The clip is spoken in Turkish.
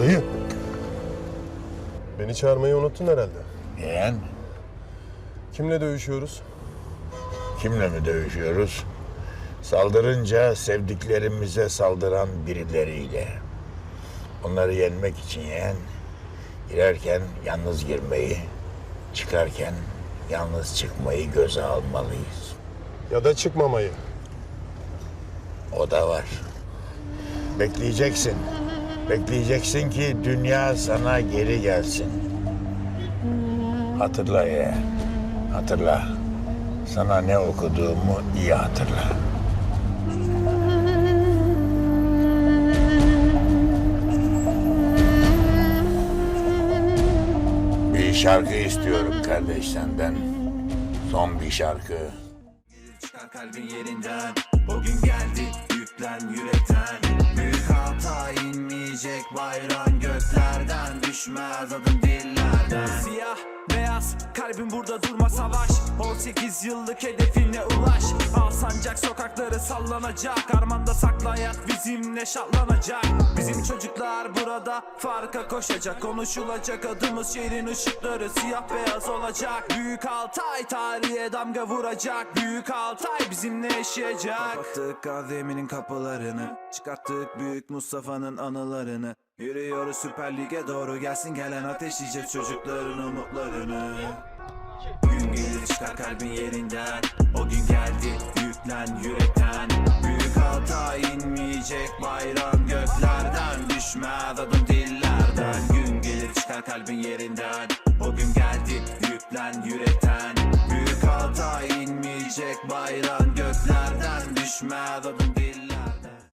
Dayı. Beni çağırmayı unuttun herhalde. Yeğen, Kimle dövüşüyoruz? kimle mi dövüşüyoruz? Saldırınca sevdiklerimize saldıran birileriyle. Onları yenmek için yeğen, girerken yalnız girmeyi, çıkarken yalnız çıkmayı göze almalıyız. Ya da çıkmamayı. O da var. Bekleyeceksin. Bekleyeceksin ki dünya sana geri gelsin. Hatırla ya. Hatırla. Sana ne okuduğumu iyi hatırla. Bir şarkı istiyorum kardeş senden. Son bir şarkı. Kalbin yerinden O gün geldi yüklen yürekten bayram göklerden Düşmez adım dillerden. Siyah beyaz kalbin burada durma savaş. 18 yıllık hedefine ulaş sokakları sallanacak. Armanda saklayan bizimle şatlanacak Bizim çocuklar burada farka koşacak. Konuşulacak adımız şehrin ışıkları siyah beyaz olacak. Büyük Altay tarihe damga vuracak. Büyük Altay bizimle yaşayacak. Kapattık AVM'nin kapılarını. Çıkarttık Büyük Mustafa'nın anılarını. Yürüyoruz Süper Lig'e doğru. Gelsin gelen ateşleyeceğiz çocukların umutlarını. Gün gelir çıkar kalbin yerinden. O gün geldi yüklen yürekten. Büyük hata inmeyecek bayram göklerden. Düşmez adım dillerden. Gün gelir çıkar kalbin yerinden. O gün geldi yüklen yürekten. Büyük hata inmeyecek bayram göklerden. Düşmez adım dillerden